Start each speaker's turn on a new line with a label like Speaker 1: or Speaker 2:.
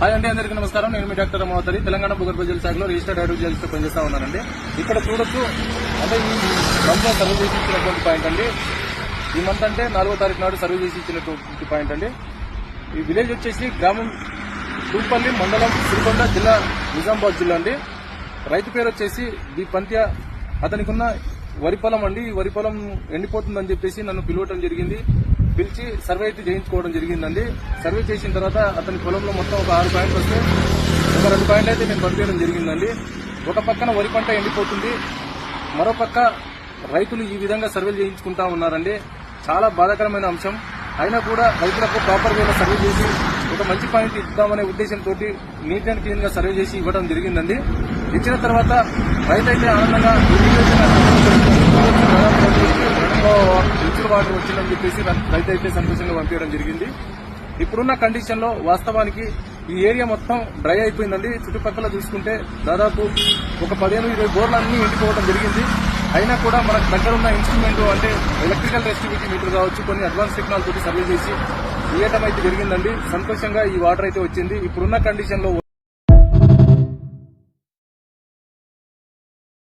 Speaker 1: Hi అండి అందరికీ నమస్కారం. నేను మీ డాక్టర్ అమరావతి తెలంగాణ భూగర్భ జల శాఖలో రిజిస్టర్డ్ అడ్వైజర్స్తో పనిచేస్తా ఉన్నానండి. ఇక్కడ చూడొచ్చు అంటే ఈ మంత్ సర్వే చేసి ఇచ్చినటువంటి పాయింట్ అండి. ఈ మంత్ అంటే నాలుగో తారీఖు నాడు సర్వే చేసి ఇచ్చినటువంటి పాయింట్ అండి. ఈ విలేజ్ వచ్చేసి గ్రామం తూపల్లి మండలం సిరికొండ జిల్లా నిజామాబాద్ జిల్లా అండి. రైతు పేరు వచ్చేసి ది పంత్య. అతనికి ఉన్న వరి పొలం అండి. ఈ వరి పొలం ఎండిపోతుందని చెప్పేసి నన్ను పిలవటం జరిగింది. పిలిచి సర్వే అయితే చేయించుకోవడం జరిగిందండి. సర్వే చేసిన తర్వాత అతని పొలంలో మొత్తం ఒక ఆరు పాయింట్లు వస్తే ఒక రెండు పాయింట్లు అయితే నేను పంపించడం జరిగిందండి. ఒక పక్కన వరి పంట ఎండిపోతుంది. మరో పక్క రైతులు ఈ విధంగా సర్వేలు చేయించుకుంటా ఉన్నారండి. చాలా బాధాకరమైన అంశం. అయినా కూడా రైతులకు ప్రాపర్ వేలో సర్వే చేసి ఒక మంచి పాయింట్ ఇద్దామనే ఉద్దేశంతో నీట్ అండ్ క్లీన్గా సర్వే చేసి ఇవ్వడం జరిగిందండి. ఇచ్చిన తర్వాత రైతు అయితే ఆనందంగా అందుబాటులో వచ్చిందని చెప్పేసి రైతు అయితే సంతోషంగా పంపించడం జరిగింది. ఇప్పుడున్న కండిషన్లో వాస్తవానికి ఈ ఏరియా మొత్తం డ్రై అయిపోయిందండి. చుట్టుపక్కల చూసుకుంటే దాదాపు ఒక పదిహేను ఇరవై బోర్లు అన్ని ఎండిపోవడం జరిగింది. అయినా కూడా మనకు దగ్గర ఉన్న ఇన్స్ట్రుమెంట్ అంటే ఎలక్ట్రికల్ రెస్టివిటీ మీటర్ కావచ్చు కొన్ని అడ్వాన్స్ టెక్నాలజీ సర్వే చేసి ఇవ్వటం అయితే జరిగిందండి. సంతోషంగా ఈ వాటర్ అయితే వచ్చింది. ఇప్పుడున్న కండిషన్లో